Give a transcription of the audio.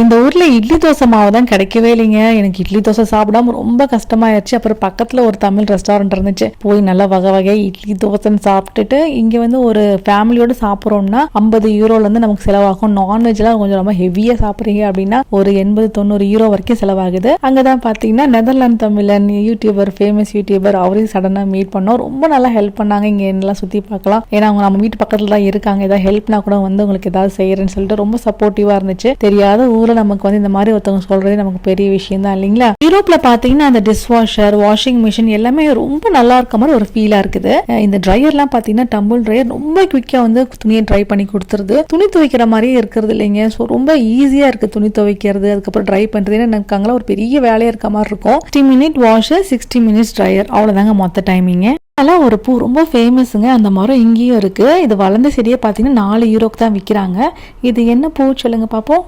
இந்த ஊரில் இட்லி தோசை மாவு தான் கிடைக்கவே இல்லைங்க. எனக்கு இட்லி தோசை சாப்பிடாம ரொம்ப கஷ்டமாயிருச்சு. அப்புறம் பக்கத்தில் ஒரு தமிழ் ரெஸ்டாரண்ட் இருந்துச்சு. போய் நல்லா வகை வகை இட்லி தோசைன்னு சாப்பிட்டுட்டு இங்கே வந்து ஒரு ஃபேமிலியோடு சாப்பிட்றோம்னா ஐம்பது யூரோலேருந்து நமக்கு செலவாகும். நான்வெஜ்லாம் கொஞ்சம் ரொம்ப ஹெவியாக சாப்பிட்றீங்க அப்படின்னா ஒரு எண்பது தொண்ணூறு யூரோ வரைக்கும் செலவாகுது. அங்கே தான் பார்த்தீங்கன்னா நெதர்லாந்து தமிழன் யூடியூபர் ஃபேமஸ் யூடியூபர் அவரையும் சடனாக மீட் பண்ணோம். ரொம்ப நல்லா ஹெல்ப் பண்ணாங்க. இங்கே என்னெல்லாம் சுற்றி பார்க்கலாம். ஏன்னா அவங்க நம்ம வீட்டு பக்கத்தில் தான் இருக்காங்க. ஏதாவது ஹெல்ப்னா கூட வந்து உங்களுக்கு ஏதாவது செய்கிறேன்னு சொல்லிட்டு ரொம்ப சப்போர்ட்டிவாக இருந்துச்சு. தெரியாத ஊர்ல நமக்கு வந்து இந்த மாதிரி ஒருத்தவங்க சொல்றதே நமக்கு பெரிய விஷயம் தான் இல்லைங்களா? யூரோப்ல பாத்தீங்கன்னா அந்த டிஷ் வாஷர் வாஷிங் மிஷின் எல்லாமே ரொம்ப நல்லா இருக்க மாதிரி ஒரு ஃபீலா இருக்குது. இந்த ட்ரையர்லாம் பாத்தீங்கன்னா டம்பிள் ட்ரையர் ரொம்ப குவிக்கா வந்து துணியை ட்ரை பண்ணி கொடுத்துருது. துணி துவைக்கிற மாதிரியே இருக்கிறது இல்லைங்க. ஸோ ரொம்ப ஈஸியா இருக்கு துணி துவைக்கிறது. அதுக்கப்புறம் ட்ரை பண்றது. ஏன்னா எனக்கு ஒரு பெரிய வேலையா இருக்க மாதிரி இருக்கும். Sixty minute washer sixty minutes dryer அவ்வளவுதாங்க மொத்த டைமிங்க அதெல்லாம் ஒரு பூ ரொம்ப ஃபேமஸுங்க அந்த மரம் இங்கேயும் இருக்குது இது வளர்ந்த செடியை பார்த்தீங்கன்னா நாலு யூரோக்கு தான் விற்கிறாங்க இது என்ன பூ சொல்லுங்கள் பார்ப்போம்